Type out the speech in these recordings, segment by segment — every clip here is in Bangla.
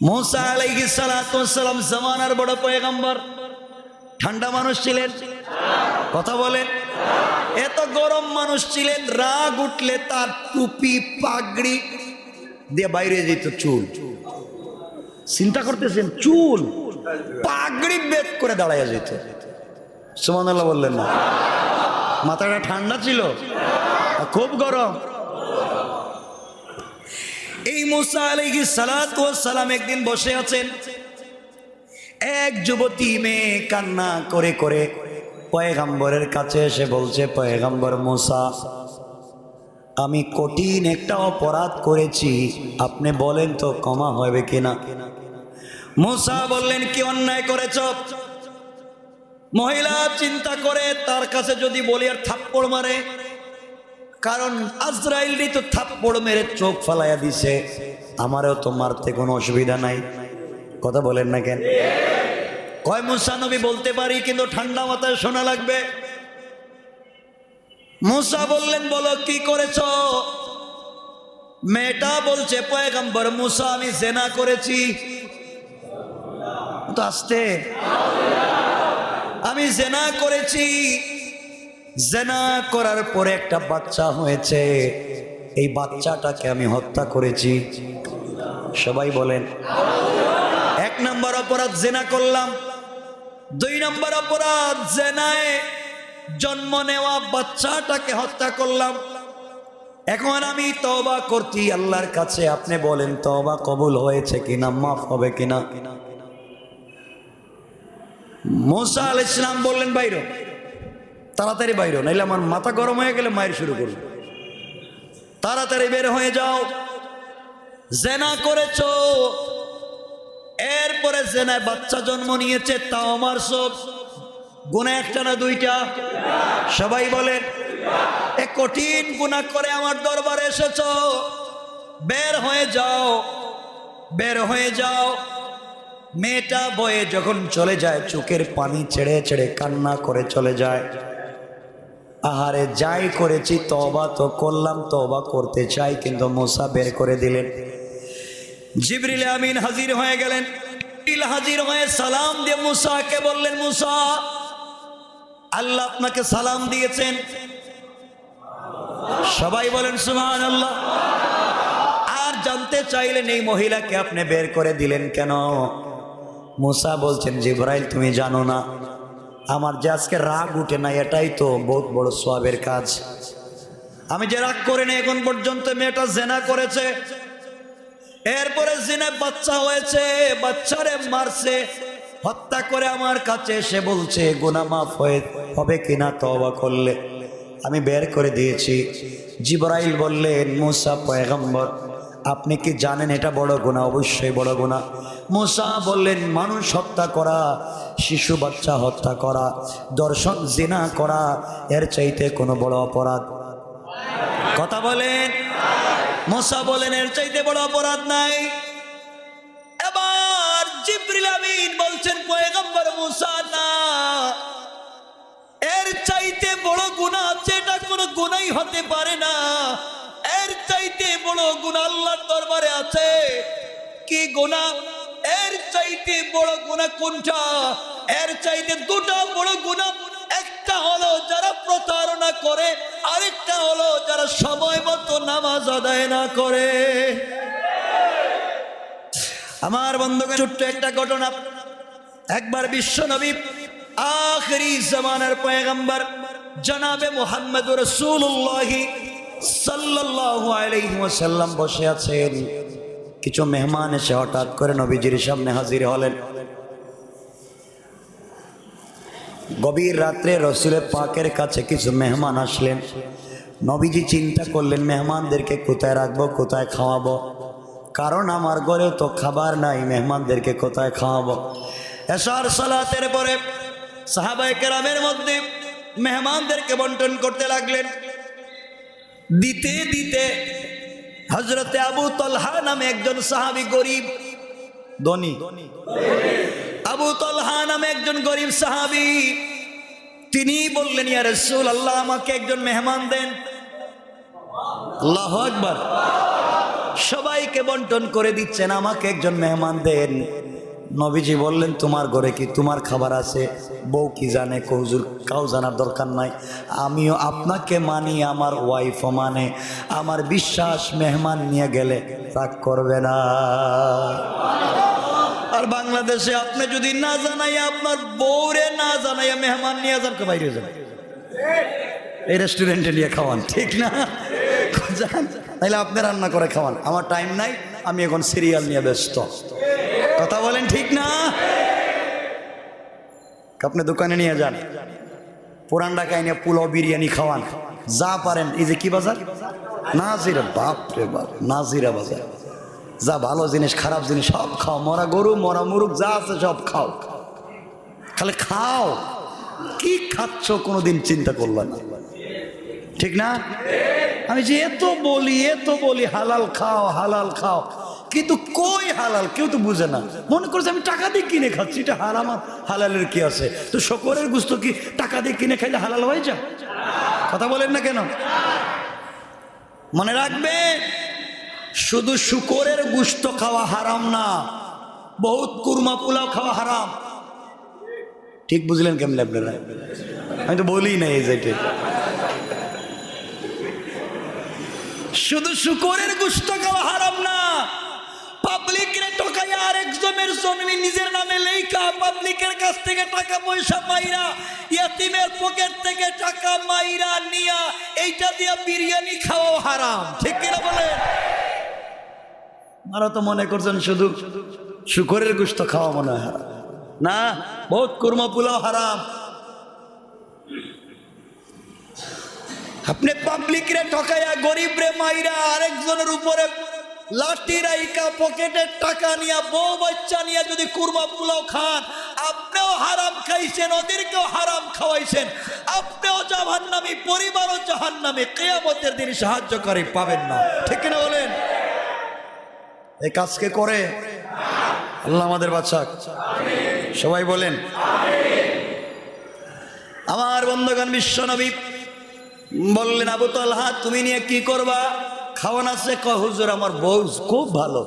সালাম জামানার বড় পয়গম্বর। ঠান্ডা মানুষ ছিলেন? কথা বলেন। এত গরম মানুষ ছিলেন, রাগ উঠলে তার টুপি, পাগড়ি দিয়ে বাইরে যেত চুল। চিন্তা করতেছেন, চুল, পাগড়ি বেদ করে দাঁড়াইয়া যেত। সুমান বললেন না। মাথাটা ঠান্ডা ছিল খুব গরম। এই মুসা সালাতু সালাম একদিন বসে আছেন। এক যুবতী মেয়ে কান্না করে করে পয়গাম্বরের কাছে এসে বলছে, পয়গাম্বর মুসা, আমি কঠিন একটা অপরাধ করেছি। আপনি বলেন তো ক্ষমা হবে কিনা? মুসা বললেন, কি অন্যায় করেছ? মহিলা চিন্তা করে তার কাছে যদি বলি আর থাপ্পড় মারে কারণ আজরাইলই তো থাপ্পড় মেরে চোখ ফালাইয়া দিছে। আমারও তো মারতে কোনো অসুবিধা নাই। কথা বলেন না কেন? কয়, মুসা নবী বলতে পারি, কিন্তু ঠান্ডা মাথায় শোনা লাগবে। মুসা বললেন, বলো কি করেছ? মেয়েটা বলছে, পয়গম্বর, মুসা, আমি জেনা করেছি। তো আসতে আমি জেনা করেছি। জেনা করার পরে একটা বাচ্চা হয়েছে। এই বাচ্চাটাকে আমি হত্যা করেছি। সবাই বলেন, এক নম্বর অপরাধ জেনা করলাম। দুই নম্বর অপরাধ জেনায় জন্ম নেওয়া বাচ্চাটাকে হত্যা করলাম। এখন আমি তবা করছি আল্লাহর কাছে। আপনি বলেন তবা কবুল হয়েছে কিনা, মাফ হবে কিনা? মোসা আল ইসলাম বললেন, বাইর তাড়াতাড়ি বাইর, নাইলে আমার মাথা গরম হয়ে গেলে মায়ের শুরু করবে। তাড়াতাড়ি বের হয়ে যাও। জেনা করেছ, এরপরে জেনায় বাচ্চা জন্ম নিয়েছে, তাও আমার সব। গুণা একটা না দুইটা? সবাই বলেন এ কঠিন গুণা করে আমার দরবারে এসেছ। বের হয়ে যাও, বের হয়ে যাও। মেয়েটা বয়ে যখন চলে যায়, চোখের পানি ছেড়ে ছেড়ে কান্না করে চলে যায়। আহারে যাই করেছি তবা তো করলাম তবা করতে চাই, কিন্তু মোসা বের করে দিলেন। জিবরিল আমিন হাজির হয়ে গেলেন। হাজির হয়ে সালাম দিয়ে মুসাকে বললেন, মুসা, আল্লাহ আপনাকে সালাম দিয়েছেন। সবাই বলেন সুমান আল্লাহ আর জানতে চাইলেন, এই মহিলাকে আপনি বের করে দিলেন কেন? মুসা বলছেন, জিব্রাইল, তুমি জানো না। আমার যে আজকে রাগ উঠে না, এটাই তো বহুত বড় সোয়াবের কাজ। আমি যে রাগ করে না, এখন পর্যন্ত মেয়েটা জেনা করেছে। এরপরে জিনে বাচ্চা হয়েছে, বাচ্চারে মারছে, হত্যা করে আমার কাছে এসে বলছে গুনা মাফ হয়ে হবে কিনা তবা করলে? আমি বের করে দিয়েছি। জিবরাইল বললেন, মুসা, পয়গম্বর আপনি কি জানেন এটা বড় গুণা অবশ্যই বড় গুণা মুসা বললেন, মানুষ হত্যা করা, শিশু বাচ্চা হত্যা করা, দর্শন, জেনা করা, এর চাইতে কোনো বড় অপরাধ কথা বলেন। মোসা বলেন এর চাইতে বড় অপরাধ নাই। এবার জিব্রিল আমিন বলছেন, পয়গম্বর মুসা, না। এর চাইতে বড় গুনাহ আছে, এটা কোনো গুণাই হতে পারে না। বড় গুনাহ আল্লাহর দরবারে আছে। কি গুনাহ? এর চাইতে বড় গুনাহ কোনটা? এর চাইতে দুটো বড় গুনাহ একটা হলো যারা প্রতারণা করে, আরেকটা হলো যারা সময় মতো নামাজ আদায় না করে। আমার বন্ধুকে ছোট্ট একটা ঘটনা। একবার বিশ্ব নবী আখরি জামানার পয়গম্বর জনাবে মোহাম্মদ রসুল্লাহ সাল্লাল্লাহু আলাইহি ওয়াসাল্লাম বসে আছেন। কিছু মেহমান এসে হঠাৎ করে নবীজির সামনে হাজির হলেন। গভীর রাত্রে রসুলের পাকের কাছে কিছু মেহমান আসলেন। নবীজি চিন্তা করলেন, মেহমানদেরকে কোথায় রাখব, কোথায় খাওয়াবো? কারণ আমার ঘরেও তো খাবার নাই, মেহমানদেরকে কোথায় খাওয়াবো? এসার সালাতের পরে সাহাবাই কেরামের মধ্যে মেহমানদেরকে বন্টন করতে লাগলেন। দিতে দিতে হজরতে আবু তলহা নামে একজন সাহাবি গরিব, ধনী। আবু তলহা নামে একজন গরিব সাহাবি, তিনি বললেন, ইয়া রসুল আল্লাহ আমাকে একজন মেহমান দেন। আল্লাহ একবার সবাইকে বন্টন করে দিচ্ছেন, আমাকে একজন মেহমান দেন। নবীজি বললেন, তোমার ঘরে কি তোমার খাবার আছে? বউ কি জানে? কৌজুর কাউ জানার দরকার নাই। আমিও আপনাকে মানি, আমার ওয়াইফও মানে। আমার বিশ্বাস মেহমান নিয়ে গেলে রাগ করবে না। আর বাংলাদেশে আপনি যদি না জানাই আপনার বউরে না জানাইয়া মেহমান নিয়ে যান বাইরে যান এই রেস্টুরেন্টে নিয়ে খাওয়ান, ঠিক না? যান তাহলে আপনি রান্না করে খাওয়ান। আমার টাইম নাই, আমি এখন সিরিয়াল নিয়ে ব্যস্ত। কথা বলেন ঠিক না? আপনি দোকানে নিয়ে যান। পুরান ঢাকায় নিয়ে পোলাও, বিরিয়ানি খাওয়ান। যা পারেন। এই যে কি বাজার? নাজিরা বাপ রে বাপ, নাজিরা বাজার। যা ভালো জিনিস, খারাপ জিনিস, সব খাও। মরা গরু, মরা মুরুখ যা আছে সব খাও। খালি খাও। কি খাচ্ছ কোনোদিন চিন্তা করল না। ঠিক না? আমি যে এত বলি এত বলি, হালাল খাও হালাল খাও। কিন্তু কই হালাল? কেউ তো বুঝে না। মনে করছে আমি টাকা দিয়ে কিনে খাচ্ছি, এটা হারাম, হালালের কি আছে? তো শকরের গুস্ত কি টাকা দিয়ে কিনে খাইলে হালাল হয়ে যা কথা বলেন না কেন? মনে রাখবে, শুধু শুকরের গুস্ত খাওয়া হারাম না, বহুত কুরমা পোলাও খাওয়া হারাম। ঠিক বুঝলেন কেমন আপনারা? আমি তো বলি না এই যেটা শুধু শুকরের গুস্ত খাওয়া হারাম না পাবলিকের টাকায় আরেকজনের জন্মি নিজের নামে লেখা, পাবলিকের কাছ থেকে টাকা পয়সা মাইরা ইয়াতিমের পকেট থেকে টাকা মাইরা নিয়া, এইটা দিয়া বিরিয়ানি হারাম। ঠিক কিনা তো মনে করছেন শুধু শুকরের গুস্ত খাওয়া মনে হয় হারাম। না, বহুত কুরমা হারাম। আপনি পাবলিক রে ঠকাইয়া গরিব রে মাইরা আরেকজনের উপরে লাঠি রাইকা পকেটের টাকা নিয়া, বউ বাচ্চা নিয়ে যদি কুরমা পোলাও খান, আপনিও হারাম খাইছেন ওদেরকেও হারাম খাওয়াইছেন। আপনিও জাহান্নামি, পরিবারও জাহান্নামি, কেয়ামতের দিন সাহায্য করে পাবেন না। ঠিক কিনা বলেন? এই কাজকে করে? আল্লাহ আমাদের বাচ্চা সবাই বলেন, আমার বন্ধুগণ, বিশ্বনবী বললেন, আবু তালহা, তুমি নিয়ে কি করবা? খাওয়ান আছে ক হুজুর, আমার বউ খুব ভালো।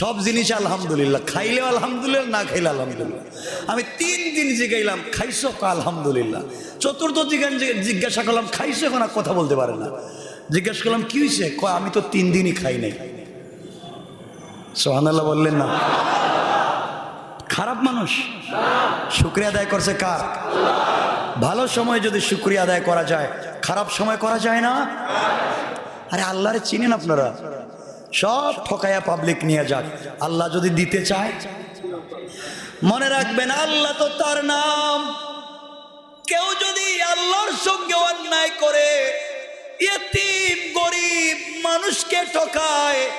সব জিনিস আলহামদুলিল্লাহ। খাইলে আলহামদুলিল্লাহ, না খাইলে আলহামদুলিল্লাহ। আমি তিন দিন জিগাইলাম, খাইছো? আলহামদুলিল্লাহ। চতুর্থ জিজ্ঞান জিজ্ঞাসা করলাম, খাইছো? এখন আর কথা বলতে পারে না। জিজ্ঞাসা করলাম, কি হয়েছে ক আমি তো তিন দিনই খাই নাই। সোহানাল্লাহ বললেন, না। খারাপ মানুষ। শুক্রিয়া আদায় করছে কার? ভালো সময় যদি শুক্রিয়া আদায় করা যায়, খারাপ সময় করা যায় না? আরে আল্লাহরে চিনেন আপনারা? সব ঠকাইয়া পাবলিক নিয়ে যাক। আল্লাহ যদি দিতে চায়। মনে রাখবেন আল্লাহ তো তার নাম। কেউ যদি আল্লাহর সঙ্গে অন্যায় করে ইয়েতিম গরিব মানুষকে ঠকায়,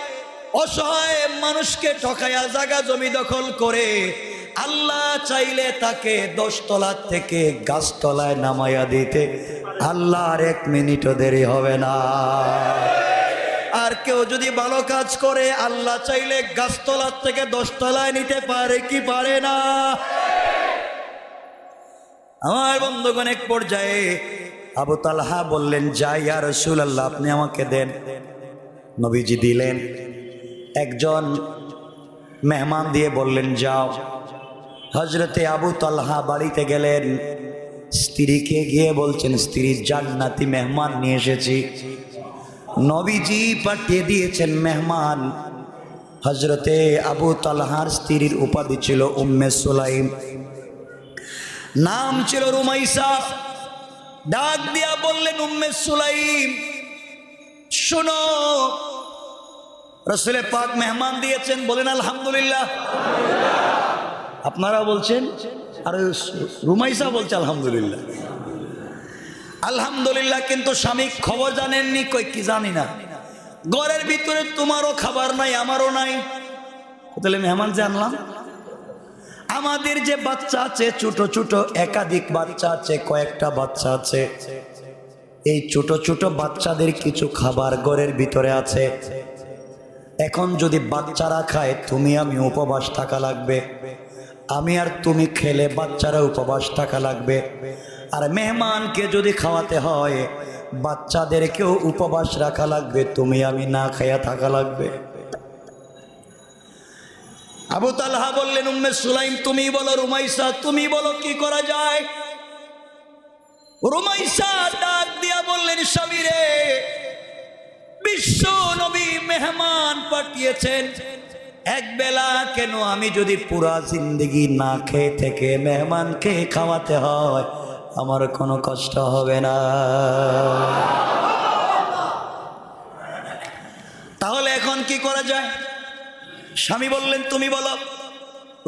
অসহায় মানুষকে ঠকায়া জায়গা জমি দখল করে, আল্লাহ চাইলে তাকে দশতলার থেকে গাছতলায় নামাইয়া দিতে আল্লাহর এক মিনিটও দেরি হবে না। আর কেউ যদি ভালো কাজ করে, আল্লাহ চাইলে গাছতলার থেকে দশতলায় নিতে পারে কি পারে না? আমার বন্ধুগণ, এক পর্যায়ে আবু তালহা বললেন, যাই আর রসুল আল্লাহ আপনি আমাকে দেন। নবীজি দিলেন। একজন মেহমান দিয়ে বললেন, যাও। হজরতে আবু তালহা বাড়িতে গেলেন। স্ত্রীকে গিয়ে বলছেন স্ত্রীর জান্নাতি মেহমান নিয়ে এসেছি। নবীজি পাঠিয়ে দিয়েছেন মেহমান। হজরতে আবু তালহার স্ত্রীর উপাধি ছিল উম্মে সুলাইম। নাম ছিল রুমাইসা। ডাক দিয়া বললেন, উম্মে সুলাইম, শোনো, রসুলের পাক মেহমান দিয়েছেন বলেন, আলহামদুলিল্লাহ। আপনারা বলছেন আর রুমাইসা বলছে, আলহামদুলিল্লাহ। আলহামদুলিল্লাহ, কিন্তু স্বামী খবর জানেননি, কই কি জানি না। ঘরের ভিতরে তোমারও খাবার নাই, আমারও নাই। তাহলে মেহমান যে আনলাম? আমাদের যে বাচ্চা আছে, ছোট ছোট একাধিক বাচ্চা আছে, কয়েকটা বাচ্চা আছে। এই ছোট ছোট বাচ্চাদের কিছু খাবার ঘরের ভিতরে আছে। এখন যদি বাচ্চারা খায়, তুমি আমি উপবাস থাকা লাগবে। আমি আর তুমি খেলে বাচ্চারা উপবাস থাকা লাগবে। আর মেহমানকে যদি খাওয়াতে হয় বাচ্চাদেরকেও উপবাস রাখা লাগবে, তুমি আমি না খাইয়া থাকা লাগবে। আবু তালহা বললেন, উম্মে সুলাইম, তুমি বলো রুমাইসা, তুমি বলো কি করা যায়? রুমাইসা ডাক দিয়া বললেন, স্বামীরে, বিশ্ব নবী মেহমান পাঠিয়েছেন। এক বেলা কেন আমি যদি পুরা জিন্দগি না খেয়ে থেকে মেহমানকে খাওয়াতে হয়, আমার কোনো কষ্ট হবে না। তাহলে এখন কি করা যায়? স্বামী বললেন, তুমি বলো।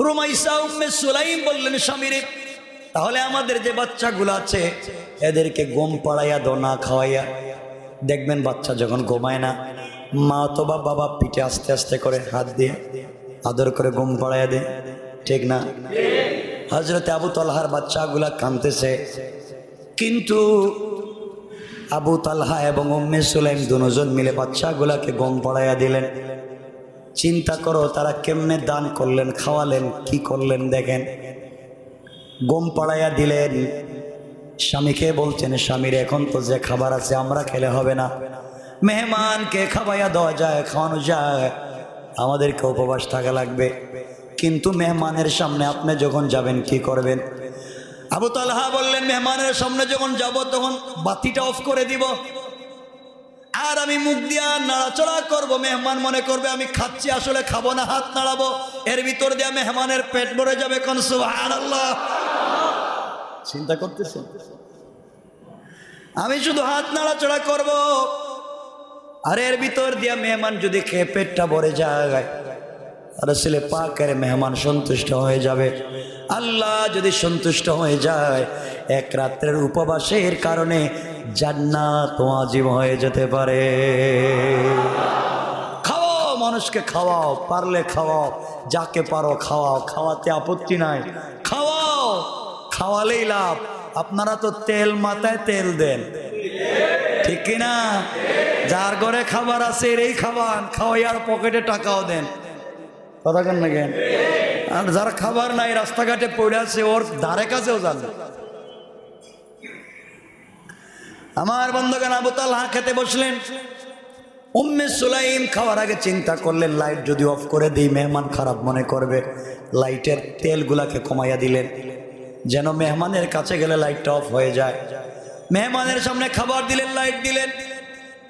রুমাইসা উম্মে সুলাইম বললেন স্বামীরে তাহলে আমাদের যে বাচ্চাগুলো আছে, এদেরকে গম পাড়াইয়া দো না খাওয়াইয়া, দেখবেন বাচ্চা যখন ঘুমায় না মা অথবা বাবা পিঠে আস্তে আস্তে করে হাত দিয়ে আদর করে গম পাড়াইয়া দে ঠিক না? হজরতে আবু তলহার বাচ্চাগুলা কাঁদতেছে। কিন্তু আবু তালহা এবং উম্মে সুলাইম দুজন মিলে বাচ্চাগুলাকে গম পড়াইয়া দিলেন। চিন্তা করো, তারা কেমনে দান করলেন, খাওয়ালেন, কি করলেন দেখেন। গম পড়াইয়া দিলেন। স্বামীকে বলছেন, স্বামীর এখন তো যে খাবার আছে, আমরা খেলে হবে না। মেহমানকে খাওয়াইয়া দেওয়া যায়, খাওয়ানো যায়, আমাদেরকে উপবাস থাকা লাগবে। কিন্তু মেহমানের সামনে আপনি যখন যাবেন, কি করবেন? আবু তালহা বললেন, মেহমানের সামনে যখন যাব, তখন বাতিটা অফ করে দিব। আর আমি মুখ দিয়া নাড়াচড়া করব। মেহমান মনে করবে, আমি খাচ্ছি, আসলে খাব না, হাত নাড়াবো। এর ভিতর দিয়া মেহমানের পেট ভরে যাবে আল্লাহ চিন্তা করতেছেন? আমি শুধু হাত নাড়াচড়া করব। আর এর ভিতর দিয়া মেহমান যদি খেয়ে পেটটা ভরে যায় রসুলে পাকের মেহমান সন্তুষ্ট হয়ে যাবে। আল্লাহ যদি সন্তুষ্ট হয়ে যায়, এক রাত্রের উপবাসের কারণে জান্নাত ওয়াজিব হয়ে যেতে পারে। খাওয়াও মানুষকে খাওয়াও, পারলে খাওয়াও, যাকে পারো খাওয়াও, খাওয়াতে আপত্তি নাই। খাওয়াও, খাওয়ালেই লাভ। আপনারা তো তেল মাথায় তেল দেন। ঠিক কিনা? যার ঘরে খাবার আছে এই খাবার। খাওয়াই আর পকেটে টাকাও দেন। কথা কেন না কেন আর যার খাবার নাই, রাস্তাঘাটে পড়ে আছে, ওর ধারে কাছেও যান। আমার বন্ধুগান আবু তালহা খেতে বসলেন। উম্মে সুলাইম খাওয়ার আগে চিন্তা করলেন, লাইট যদি অফ করে দিই, মেহমান খারাপ মনে করবে। লাইটের তেলগুলাকে কমাইয়া দিলেন। যেন মেহমানের কাছে গেলে লাইটটা অফ হয়ে যায়। মেহমানের সামনে খাবার দিলেন, লাইট দিলেন।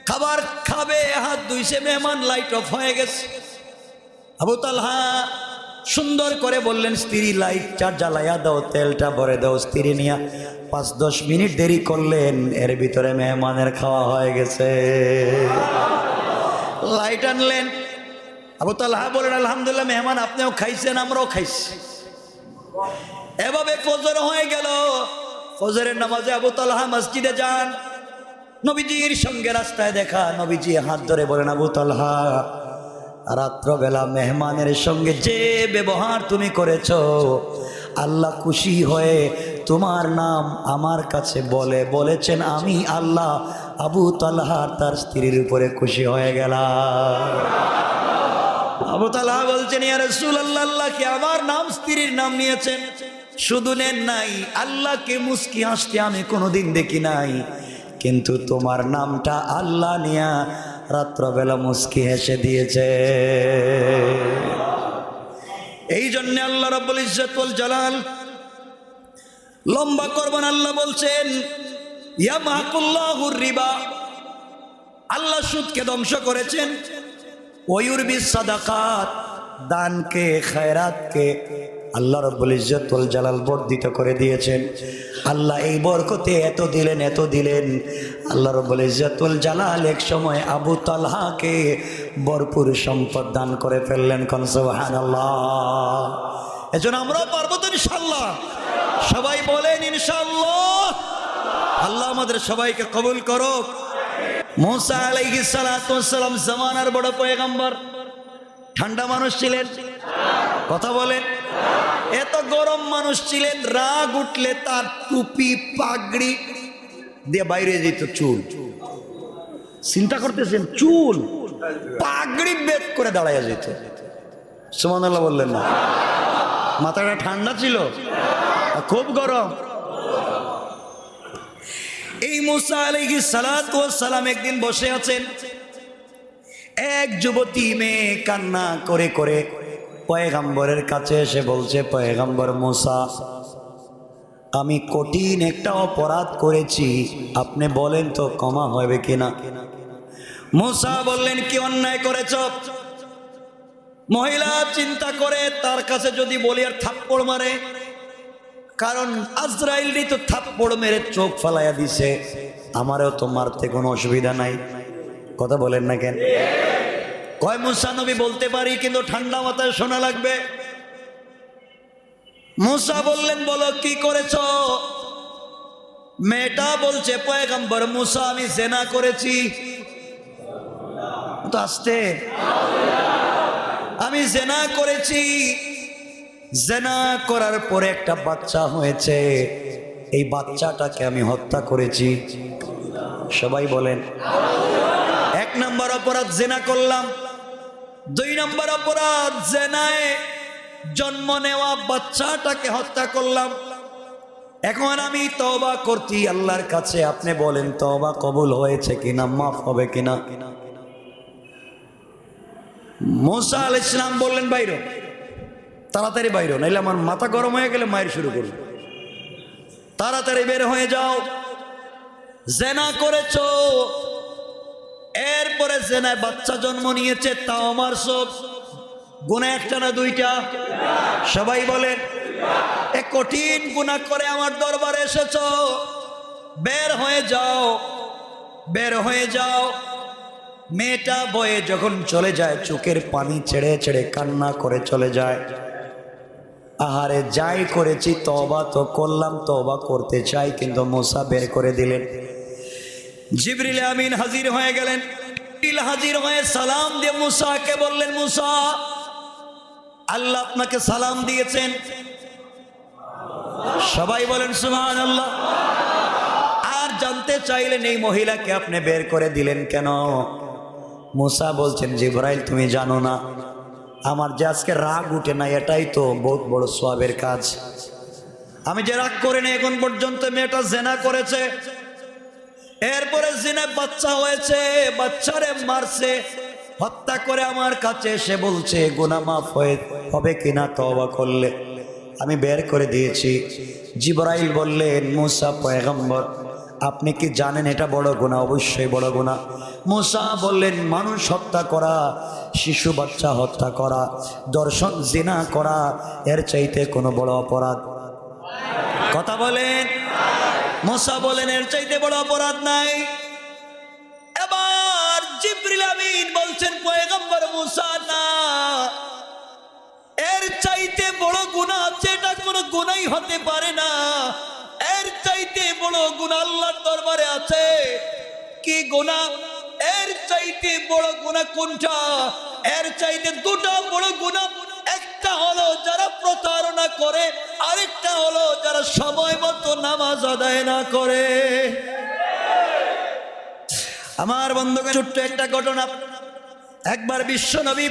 খাবার খাবে, হাত ধুইছে মেহমান লাইট অফ হয়ে গেছে। আবু তালহা সুন্দর করে বললেন, স্ত্রী লাইট লাইটটা জ্বালাইয়া দাও, তেলটা ভরে দাও, স্ত্রী নিয়া। পাঁচ দশ মিনিট দেরি করলেন, এর ভিতরে মেহমানের খাওয়া হয়ে গেছে। লাইট আনলেন। আবু তালহা বলেন আলহামদুলিল্লাহ, মেহমান আপনিও খাইছেন, আমরাও খাইছি। এভাবে ফজর হয়ে গেল। ফজরের নামাজে আবু তালহা মসজিদে যান। নবীজির সঙ্গে রাস্তায় দেখা, নবীজি হাত ধরে বলেন, আবু তালহা, রাত্রবেলা মেহমানের সঙ্গে যে ব্যবহার তুমি করেছ, আল্লাহ খুশি হয়ে তোমার নাম আমার কাছে বলে, বলেছেন, আমি আল্লাহ আবু তালহা তার স্ত্রীর উপরে খুশি হয়ে গেলাম। আবু তালহা বলছেন, ইয়া রসুল আল্লাহ আল্লাহকে আমার নাম স্ত্রীর নাম নিয়েছেন? শুধু নেন নাই, আল্লাহকে মুস্কি হাসতে আমি কোনোদিন দেখি নাই। কিন্তু তোমার নামটা আল্লাহ নিয়া রাত্রবেলা মুস্কি হেসে দিয়েছে। এই জন্য আল্লাহ রাব্বুল ইজ্জতুল জালাল লম্বা করবেন আল্লাহ বলছেন, ইয়া মাহকুল্লাহুর রিবা। আল্লাহ সুদকে ধ্বংস করেছেন। ওয়ুরবি সাদাকাত, দানকে, খায়রাতকে আল্লাহ রব্বুল ইজ্জতুল জালাল বর্ধিত করে দিয়েছেন। আল্লাহ এই বরকতে এত দিলেন এত দিলেন। আল্লাহ রব্বুল ইজ্জতুল জালাল এক সময় আবু তালহাকে ভরপুর সম্পদ দান করে ফেললেন, কোন সুবহানাল্লাহ। এজন্য আমরাও পারব তো ইনশাল্লাহ সবাই বলেন ইনশাল্লাহ আল্লাহ আমাদের সবাইকে কবুল করো মোসা আলাইহিস সালাম জামানার বড় পয়গম্বর। ঠান্ডা মানুষ ছিলেন। কথা বলেন। এত গরম মানুষ ছিলেন, রাগ উঠলে তার টুপি, পাগড়ি দিয়ে বাইরে যেত চুল। চিন্তা করতেছেন, চুল, পাগড়ি বেদ করে দাঁড়াইয়া যেত। সুমান বললেন না। মাথাটা ঠান্ডা ছিল খুব গরম। এই মুসা আলাইহি সালাম একদিন বসে আছেন। এক যুবতী মেয়ে কান্না করে করে পয়গাম্বরের কাছে এসে বলছে, পয়গাম্বর মুসা, আমি কঠিন একটা অপরাধ করেছি। আপনি বলেন তো ক্ষমা হবে কিনা? মুসা বললেন, কি অন্যায় করেছ? মহিলা চিন্তা করে, তার কাছে যদি বলি আর থাপ্পড় মারে, কারণ আজরাইলই তো থাপ্পড় মেরে চোখ ফালাইয়া দিছে। আমারও তো মারতে কোনো অসুবিধা নাই। কথা বলেন না কেন? কয়, মুসা নবী বলতে পারি, কিন্তু ঠান্ডা মাথায় শোনা লাগবে? মুসা বললেন, বলো, কি করেছ? মেয়েটা বলছে, পয়গম্বর, মুসা, আমি জেনা করেছি। তো আসতে। আমি জেনা করেছি। জেনা করার পরে একটা বাচ্চা হয়েছে। এই বাচ্চাটাকে আমি হত্যা করেছি। সবাই বলেন, এক নম্বর অপরাধ জেনা করলাম। দুই নম্বর অপরাধ, জেনায় জন্ম নেওয়া বাচ্চাটাকে হত্যা করলাম। এখন আমি তবা করছি আল্লাহর কাছে। আপনি বলেন তবা কবুল হয়েছে কিনা, মাফ হবে কিনা? মোসা আল ইসলাম বললেন, বাইর, তাড়াতাড়ি বাইর, নাইলে আমার মাথা গরম হয়ে গেলে মায়ের শুরু করুন। তাড়াতাড়ি বের হয়ে যাও। জেনা করেছ এরপরে জেনায় বাচ্চা জন্ম নিয়েছে, তাও আমার সব। গুণা একটা না দুইটা? সবাই বলেন, এ কঠিন গুণা করে আমার দরবারে এসেছ। বের হয়ে যাও, বের হয়ে যাও। মেয়েটা বয়ে যখন চলে যায়, চোখের পানি ছেড়ে ছেড়ে কান্না করে চলে যায়। আহারে, যাই করেছি তবা তো করলাম তবা করতে চাই, কিন্তু মোসা বের করে দিলেন। জিবরিল আমিন হাজির হয়ে গেলেন। হাজির হয়ে সালাম দিয়ে মুসাকে বললেন, মুসা, আল্লাহ আপনাকে সালাম দিয়েছেন। সবাই বলেন সুমান আল্লাহ আর জানতে চাইলেন এই মহিলাকে আপনি বের করে দিলেন কেন? মুসা বলছেন, জিব্রাইল, তুমি জানো না, আমার যে আজকে রাগ উঠে না, এটাই তো বহুত বড় সোয়াবের কাজ। আমি যে রাগ করে না এখন পর্যন্ত মেয়েটা জেনা করেছে এরপরে জিনে বাচ্চা হয়েছে, বাচ্চারে মারছে, হত্যা করে আমার কাছে এসে বলছে, গুনা মাফ হয়ে হবে কিনা তবা করলে? আমি বের করে দিয়েছি। জিবরাইল বললেন, মুসা পয়গম্বর, আপনি কি জানেন এটা বড় গুণা? অবশ্যই বড় গুণা। মুসা বললেন, মানুষ হত্যা করা, শিশু বাচ্চা হত্যা করা, দর্শন, জিনা করা, এর চাইতে কোনো বড় অপরাধ। কথা বলেন। মোসা বলেন, এর চাইতে বড় অপরাধ নাই। এবার জিব্রিল আমিন বলছেন, পয়গম্বর মুসা, না। এর চাইতে বড় গুণা আছে, এটা কোনো গুণাই হতে পারে না। এর চাইতে বড় গুণা আল্লাহর দরবারে আছে। কি গুণা এর চাইতে বড় গুণা কোনটা? এর চাইতে দুটো বড় গুণা হলো যারা প্রতারণা করে, আরেকটা হলো যারা সময় মতো নামাজ আদায় না করে। আমার বন্ধুকে ছোট্ট একটা ঘটনা। একবার বিশ্ব নবী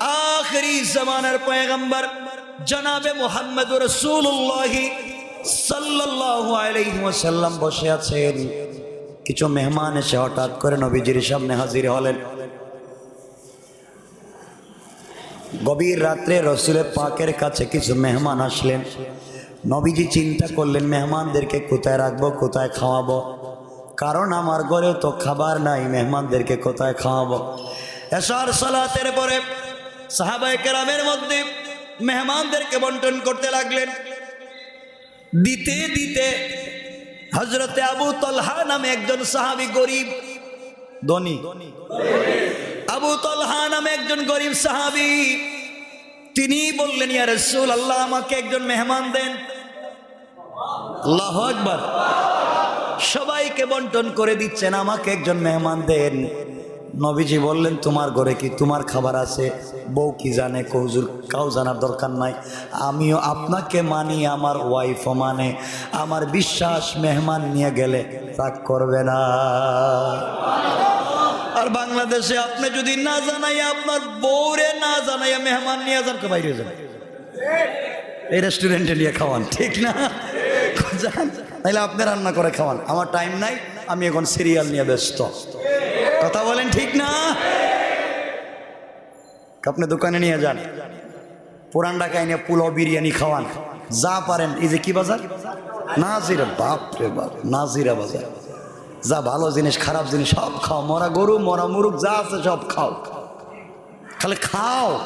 আখরি জামানার পয়গম্বর জনাবে মোহাম্মদ রসুল্লাহি ওয়াসাল্লাম বসে আছেন। কিছু মেহমান এসে হঠাৎ করে নবীজির সামনে হাজির হলেন। গভীর রাত্রে রসুলের পাকের কাছে কিছু মেহমান আসলেন। নবীজি চিন্তা করলেন, মেহমানদেরকে কোথায় রাখব, কোথায় খাওয়াবো? কারণ আমার ঘরেও তো খাবার নাই, মেহমানদেরকে কোথায় খাওয়াবো? এসার সালাতের পরে সাহাবাই কেরামের মধ্যে মেহমানদেরকে বন্টন করতে লাগলেন। দিতে দিতে হজরতে আবু তলহা নামে একজন সাহাবি গরিব, ধনী। আবু তলহা নামে একজন গরিব সাহাবি, তিনি বললেন, ইয়া রসুল আল্লাহ আমাকে একজন মেহমান দেন। আল্লাহ একবার সবাইকে বন্টন করে দিচ্ছেন, আমাকে একজন মেহমান দেন। নবীজি বললেন, তোমার ঘরে কি তোমার খাবার আছে? বউ কি জানে? কৌজুর, কাউ জানার দরকার নাই। আমিও আপনাকে মানি, আমার ওয়াইফও মানে। আমার বিশ্বাস মেহমান নিয়ে গেলে রাগ করবে না। আর বাংলাদেশে আপনি যদি না জানাই আপনার বউরে না জানাইয়া মেহমান নিয়ে যান বাইরে যান? এই রেস্টুরেন্টে নিয়ে খাওয়ান, ঠিক না? তাহলে আপনি রান্না করে খাওয়ান। আমার টাইম নাই, আমি এখন সিরিয়াল নিয়ে ব্যস্ত। কথা বলেন, ঠিক না? আপনি দোকানে নিয়ে যান। পুরান ঢাকায় নিয়ে পোলাও, বিরিয়ানি খাওয়ান। যা পারেন, এই যে কি বাজার? নাজিরা বাপ রে বাপ, নাজিরা বাজার। যা ভালো জিনিস, খারাপ জিনিস, সব খাও। মরা গরু, মরা মুরুখ যা আছে সব খাও। খালি খাও।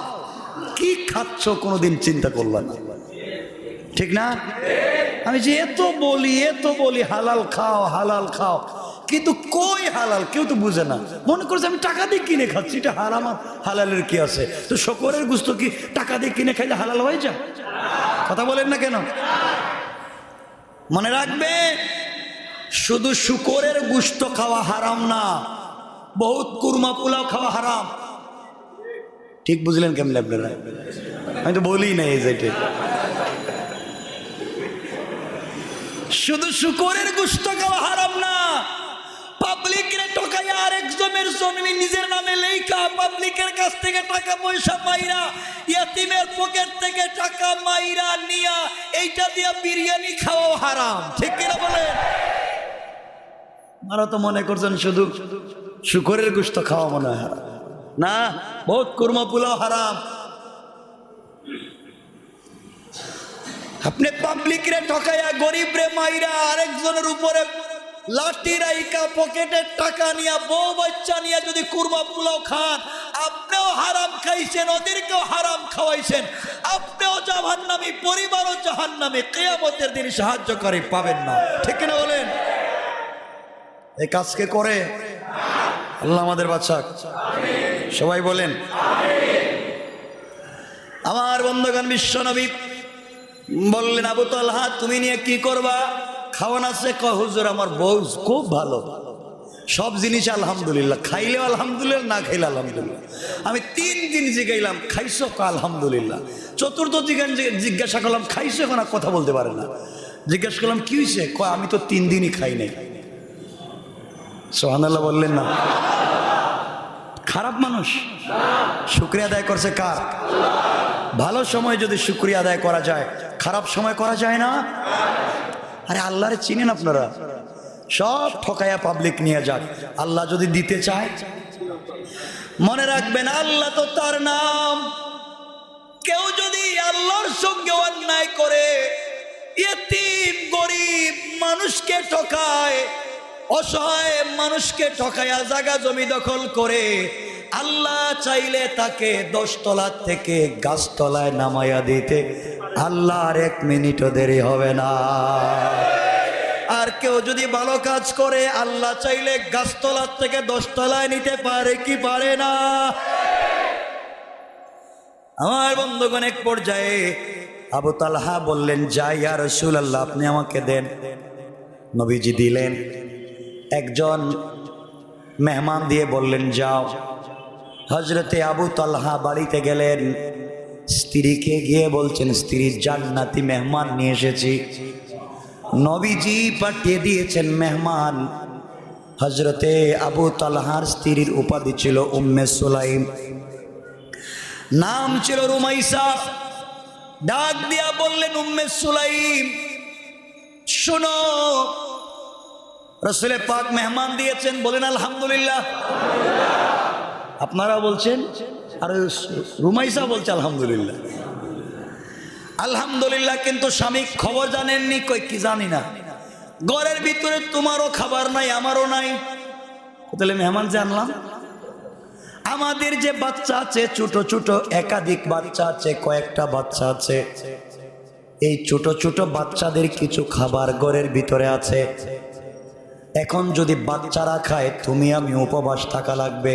কি খাচ্ছ কোনোদিন চিন্তা করলাম না। ঠিক না? আমি যে এত বলি এত বলি, হালাল খাও হালাল খাও। কিন্তু কই হালাল? কেউ তো বুঝে না। মনে করছে আমি টাকা দিয়ে কিনে খাচ্ছি। এটা হারাম, হালালের কি আছে? তো শকরের গুস্ত কি টাকা দিয়ে কিনে খাইলে হালাল হয়ে যায়? কথা বলেন না কেন? মনে রাখবে? শুধু শুকরের গুস্ত খাওয়া হারাম না, বহুত কুরমা পোলাও খাওয়া হারাম। ঠিক বুঝলেন কেমন আপনারা? আমি তো বলি না এই যেটা শুধু শুকরের গুস্ত খাওয়া হারাম না, পাবলিকের ঠকাইয়া আরেকজনের জমি নিজের নামে লেখা পাবলিকের কাছ থেকে টাকা পয়সা মাইরা ইয়াতিমের পকেট থেকে টাকা মাইরা নিয়া, এইটা দিয়া বিরিয়ানি খাওয়া হারাম। ঠিক কিনা বলেন? আপনারা তো মনে করছেন শুধু শুকরের গুস্ত খাওয়া মনে হয় না, বহুত কুরমা পোলাও হারাম। আপনি পাবলিক রে ঠকাইয়া গরিব রে মাইরা আরেকজনের উপরে লাঠি রাইকা পকেটের টাকা নিয়া, বউ বাচ্চা নিয়ে যদি কুরমা পোলাও খান, আপনিও হারাম খাইছেন, ওদেরকেও হারাম খাওয়াইছেন। আপনিও জাহান্নামি, পরিবারও জাহান্নামি, কেয়ামতের দিন সাহায্যকারী পাবেন না। ঠিক না বলেন? এই কাজকে করে? আল্লাহ আমাদের বাচ্চা সবাই বলেন আমার বন্ধুগণ, বিশ্বনবী বললেন, আবু তালহা, তুমি নিয়ে কি করবা? খাওয়ান আছে ক হুজুর, আমার বউ খুব ভালো। সব জিনিস আলহামদুলিল্লাহ। খাইলে আলহামদুলিল্লাহ, না খাইলে আলহামদুলিল্লাহ। আমি তিন দিন জিগাইলাম, খাইছো? আলহামদুলিল্লাহ। চতুর্থ জিগান জিজ্ঞাসা করলাম, খাইছো? এখন কথা বলতে পারে না। জিজ্ঞাসা করলাম, কি হয়েছে ক আমি তো তিন দিনই খাই নাই। সোহানাল্লাহ বললেন না। খারাপ মানুষ। শুক্রিয়া আদায় করছে কার? ভালো সময় যদি শুক্রিয়া আদায় করা যায়, খারাপ সময় করা যায় না? আরে আল্লাহরে চিনেন আপনারা। সব ঠকাইয়া পাবলিক নিয়ে যাক। আল্লাহ যদি দিতে চায়। মনে রাখবেন আল্লাহ তো তার নাম। কেউ যদি আল্লাহর সঙ্গে অন্যায় করে, এতিম, গরিব মানুষকে ঠকায় অসহায় মানুষকে ঠকায়া জায়গা জমি দখল করে আল্লাহ চাইলে তাকে দশতলার থেকে গাছতলায় নামাইয়া দিতে। আল্লাহর এক মিনিটও দেরি হবে না। আর কেউ যদি ভালো কাজ করে, আল্লাহ চাইলে গাছতলার থেকে দশতলায় নিতে পারে কি পারে না? আমার বন্ধুগণ, এক পর্যায়ে আবু তালহা বললেন, যাই আর রসুল আল্লাহ আপনি আমাকে দেন। নবীজি দিলেন। একজন মেহমান দিয়ে বললেন, যাও। হজরতে আবু তালহা বাড়িতে গেলেন। স্ত্রীকে গিয়ে বলছেন স্ত্রীর জান্নাতি মেহমান নিয়ে এসেছি। নবীজি পাঠিয়ে দিয়েছেন মেহমান। হজরতে আবু তালহার স্ত্রীর উপাধি ছিল উম্মে সুলাইম। নাম ছিল রুমাইসা। ডাক দিয়া বললেন, উম্মে সুলাইম, শোনো রসুলে পাক মেহমান দিয়েছেন, বলেন আলহামদুলিল্লাহ। আপনারা বলছেন, আর রুমাইসা বলছে আলহামদুলিল্লাহ। আলহামদুলিল্লাহ, কিন্তু স্বামী খবর জানেননি, কই কি জানি না। ঘরের ভিতরে তোমারও খাবার নাই, আমারও নাই। তাহলে মেহমান জানলাম আমাদের যে বাচ্চা আছে, ছোট ছোট একাধিক বাচ্চা আছে, কয়েকটা বাচ্চা আছে। এই ছোট ছোট বাচ্চাদের কিছু খাবার ঘরের ভিতরে আছে। এখন যদি বাচ্চারা খায়, তুমি আমি উপবাস থাকা লাগবে।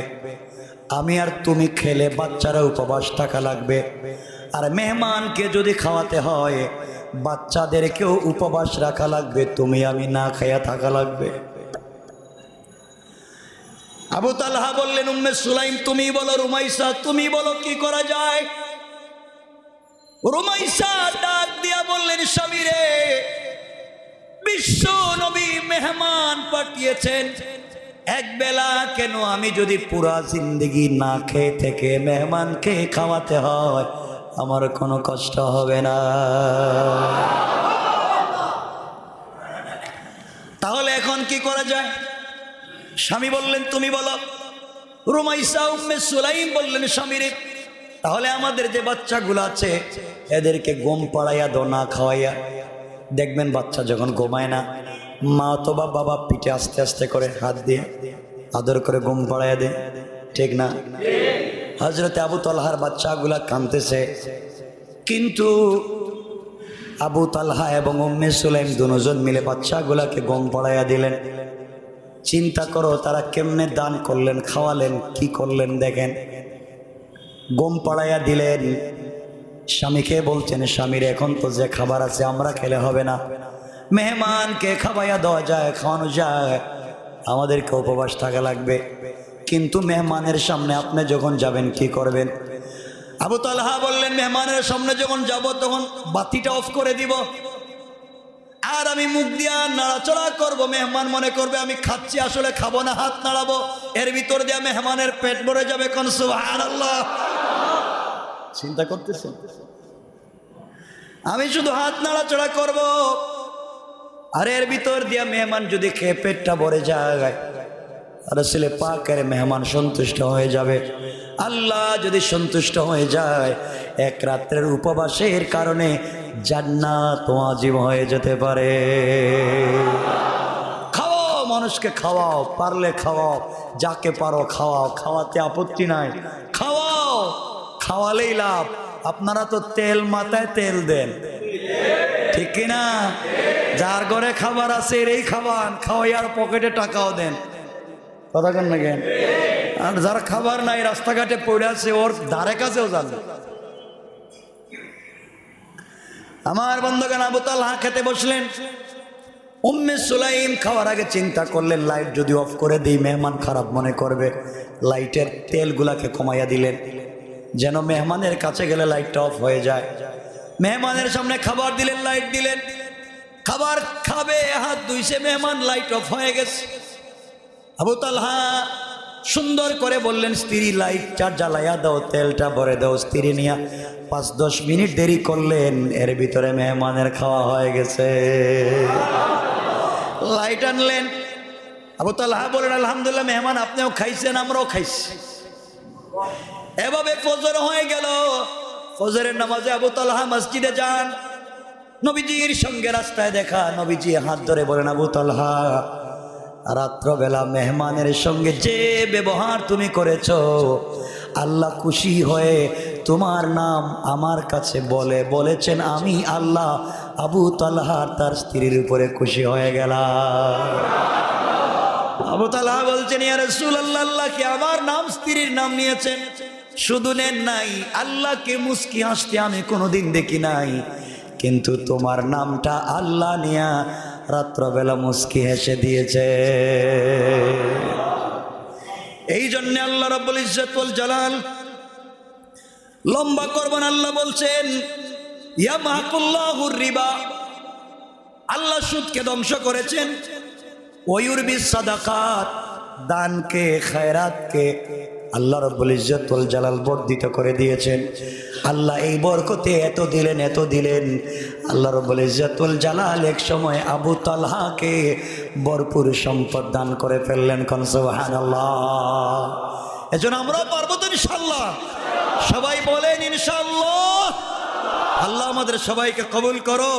আমি আর তুমি খেলে বাচ্চারা উপবাস থাকা লাগবে। আর মেহমানকে যদি খাওয়াতে হয় বাচ্চাদেরকেও উপবাস রাখা লাগবে, তুমি আমি না খাইয়া থাকা লাগবে। আবু তালহা বললেন, উম্মে সুলাইম, তুমি বলো রুমাইসা, তুমি বলো কি করা যায়? রুমাইসা ডাক দিয়া বললেন, স্বামী রে বিশ্ব নবী মেহমান পাঠিয়েছেন। এক বেলা কেন আমি যদি পুরা জিন্দগি না খেয়ে থেকে মেহমানকে খাওয়াতে হয়, আমার কোনো কষ্ট হবে না। তাহলে এখন কি করা যায়? স্বামী বললেন, তুমি বলো। রুমাইসা উম্মে সুলাইম বললেন স্বামীরে তাহলে আমাদের যে বাচ্চাগুলো আছে, এদেরকে গম পাড়াইয়া দো না খাওয়াইয়া। দেখবেন বাচ্চা যখন ঘুমায় না, মা অথবা বাবা পিঠে আস্তে আস্তে করে হাত দিয়ে আদর করে গম পাড়াইয়া দে ঠিক না? হজরতে আবু তলহার বাচ্চাগুলা কানতেছে কিন্তু আবু তালহা এবং উম্মে সুলাইম দুজন মিলে বাচ্চাগুলাকে গম পড়াইয়া দিলেন। চিন্তা করো, তারা কেমনে দান করলেন, খাওয়ালেন, কি করলেন দেখেন। গম পড়াইয়া দিলেন স্বামীকে বলছেন, স্বামীর এখন তো যে খাবার আছে আমরা খেলে হবে না। মেহমানকে খাওয়াইয়া দেওয়া যায়, খাওয়ানো যায়। আমাদেরকে উপবাস থাকা লাগবে। কিন্তু মেহমানের সামনে আপনি যখন যাবেন, কি করবেন? আবু তালহা বললেন, মেহমানের সামনে যখন যাব, তখন বাতিটা অফ করে দিব। আর আমি মুখ দিয়া নাড়াচড়া করব। মেহমান মনে করবে, আমি খাচ্ছি, আসলে খাব না, হাত নাড়াবো। এর ভিতর দিয়া মেহমানের পেট ভরে যাবে, কোন সুবহানাল্লাহ। চিন্তা করতেছেন? আমি শুধু হাত নাড়াচড়া করব। আর এর ভিতর দিয়া মেহমান যদি খেয়ে পেটটা ভরে যায় রসুলে পাকের মেহমান সন্তুষ্ট হয়ে যাবে। আল্লাহ যদি সন্তুষ্ট হয়ে যায়, এক রাত্রের উপবাসের কারণে জান্নাত ওয়াজিব হয়ে যেতে পারে। খাওয়াও মানুষকে খাওয়াও, পারলে খাওয়াও, যাকে পারো খাওয়াও, খাওয়াতে আপত্তি নাই। খাওয়াও খাওয়ালেই লাভ। আপনারা তো তেল মাথায় তেল দেন। ঠিক কিনা যার ঘরে খাবার আছে এই খাবার খাওয়াইয়ার পকেটে টাকাও দেন। কথা কেন না কেন? আর যার খাবার নাই, রাস্তাঘাটে পড়ে আছে, ওর ধারে কাছেও যান আমার বন্ধুগান আবু তালহা খেতে বসলেন। উম্মে সুলাইম খাওয়ার আগে চিন্তা করলেন, লাইট যদি অফ করে দিই, মেহমান খারাপ মনে করবে। লাইটের তেলগুলাকে কমাইয়া দিলেন। যেন মেহমানের কাছে গেলে লাইটটা অফ হয়ে যায়। মেহমানের সামনে খাবার দিলেন লাইট দিলেন। খাবার খাবে, হাত ধুইছে, মেহমান লাইট অফ হয়ে গেছে। আবু তালহা সুন্দর করে বললেন, স্ত্রী লাইটটা জ্বালাইয়া দাও, তেলটা ভরে দাও, স্ত্রী নিয়া। পাঁচ দশ মিনিট দেরি করলেন, এর ভিতরে মেহমানের খাওয়া হয়ে গেছে। লাইট আনলেন। আবু তালহা বলেন আলহামদুলিল্লাহ, মেহমান আপনিও খাইছেন, আমরাও খাইছি। এভাবে ফজর হয়ে গেল। ফজরের নামাজে আবু তালহা মসজিদে যান। নবীজির সঙ্গে রাস্তায় দেখা, নবীজি হাত ধরে বলেন, আবু তালহা, রাত্রবেলা মেহমানের সঙ্গে যে ব্যবহার তুমি করেছ, আল্লাহ খুশি হয়ে তোমার নাম আমার কাছে বলে, বলেছেন, আমি আল্লাহ আবু তালহার তার স্ত্রীর উপরে খুশি হয়ে গেলাম। আবু তালহা বলছেন, ইয়া রসুল আল্লাহ আল্লাহকে আমার নাম, স্ত্রীর নাম নিয়েছেন? শুধু নেন নাই, আল্লাহকে মুস্কি হাসতে আমি কোনোদিন দেখি নাই। কিন্তু তোমার নামটা আল্লাহ নিয়া রাত্রবেলা মুস্কি হেসে দিয়েছে। এই জন্য আল্লাহ রব্বুল ইজ্জতুল জালাল লম্বা করবেন আল্লাহ বলছেন ইয়া মাহকুল্লাহুর রিবা। আল্লাহ সুদকে ধ্বংস করেছেন। ওয়ুরবি সাদাকাত, দানকে, খায়রাতকে আল্লাহ রব্বুল ইজ্জতুল জালাল বর্ধিত করে দিয়েছেন। আল্লাহ এই বরকতে এত দিলেন এত দিলেন। আল্লাহ রব্বুল ইজ্জতুল জালাল এক সময় আবু তালহাকে ভরপুর সম্পদ দান করে ফেললেন, কোন সুবহানাল্লাহ। এজন্য আমরাও পারব তো ইনশাল্লাহ সবাই বলেন ইনশাল্লাহ আল্লাহ আমাদের সবাইকে কবুল করো